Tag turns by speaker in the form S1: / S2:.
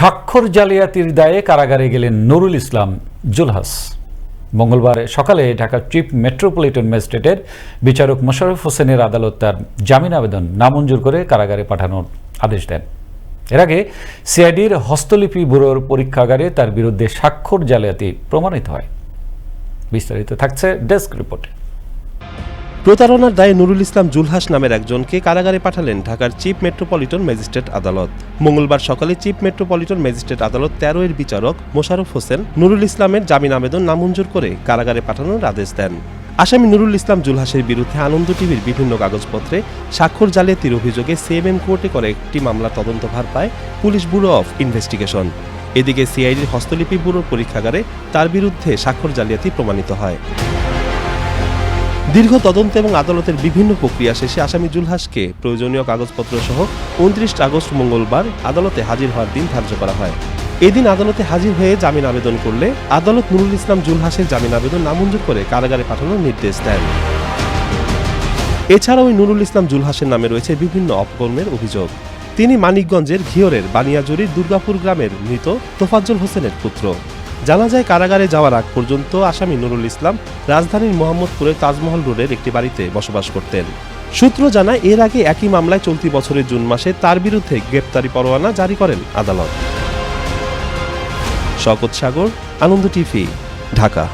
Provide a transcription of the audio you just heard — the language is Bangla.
S1: স্বাক্ষর জালিয়াতির দায়ে কারাগারে গেলেন নুরুল ইসলাম জুলহাস। মঙ্গলবার সকালে ঢাকা চিফ মেট্রোপলিটন ম্যাজিস্ট্রেটের বিচারক মোশাররফ হোসেনের আদালত তার জামিন আবেদন নামঞ্জুর করে কারাগারে পাঠানোর আদেশ দেন। এর আগে সিআইডির হস্তলিপি ব্যুরোর পরীক্ষাগারে তার বিরুদ্ধে স্বাক্ষর জালিয়াতি প্রমাণিত হয়। বিস্তারিত থাকছে ডেস্ক রিপোর্টে।
S2: প্রতারণার দায়ে নুরুল ইসলাম জুলহাস নামের একজনকে কারাগারে পাঠালেন ঢাকার চিফ মেট্রোপলিটন ম্যাজিস্ট্রেট আদালত। মঙ্গলবার সকালে চিফ মেট্রোপলিটন ম্যাজিস্ট্রেট আদালত তেরো এর বিচারক মোশাররফ হোসেন নুরুল ইসলামের জামিন আবেদন নামঞ্জুর করে কারাগারে পাঠানোর আদেশ দেন। আসামি নুরুল ইসলাম জুলহাসের বিরুদ্ধে আনন্দ টিভির বিভিন্ন কাগজপত্রে স্বাক্ষর জালিয়াতির অভিযোগে সিএমএম কোর্টে করে একটি মামলা তদন্তভার পায় পুলিশ ব্যুরো অফ ইনভেস্টিগেশন। এদিকে সিআইডির হস্তলিপি ব্যুরোর পরীক্ষাগারে তার বিরুদ্ধে স্বাক্ষর জালিয়াতি প্রমাণিত হয়। দীর্ঘ তদন্ত এবং আদালতের বিভিন্ন প্রক্রিয়া শেষে আসামি জুলহাসকে প্রয়োজনীয় কাগজপত্র সহ উনত্রিশ আগস্ট মঙ্গলবার আদালতে হাজির হওয়ার দিন ধার্য করা হয়। এদিন আদালতে হাজির হয়ে জামিন আবেদন করলে আদালত নুরুল ইসলাম জুলহাসের জামিন আবেদন নামঞ্জুর করে কারাগারে পাঠানোর নির্দেশ দেন। এছাড়াও নুরুল ইসলাম জুলহাসের নামে রয়েছে বিভিন্ন অপকর্মের অভিযোগ। তিনি মানিকগঞ্জের ঘিওরের বানিয়াজুরির দুর্গাপুর গ্রামের মৃত তোফাজ্জল হোসেনের পুত্র। জানা যায় কারাগারে যাওয়ার আগ পর্যন্ত আসামি নুরুল ইসলাম রাজধানীর মোহাম্মদপুরের তাজমহল রোডের একটি বাড়িতে বসবাস করতেন। সূত্র জানায়, এর আগে একই মামলায় চলতি বছরের জুন মাসে তার বিরুদ্ধে গ্রেপ্তারি পরোয়ানা জারি করেন আদালত। শকত সাগর, আনন্দ টিভি, ঢাকা।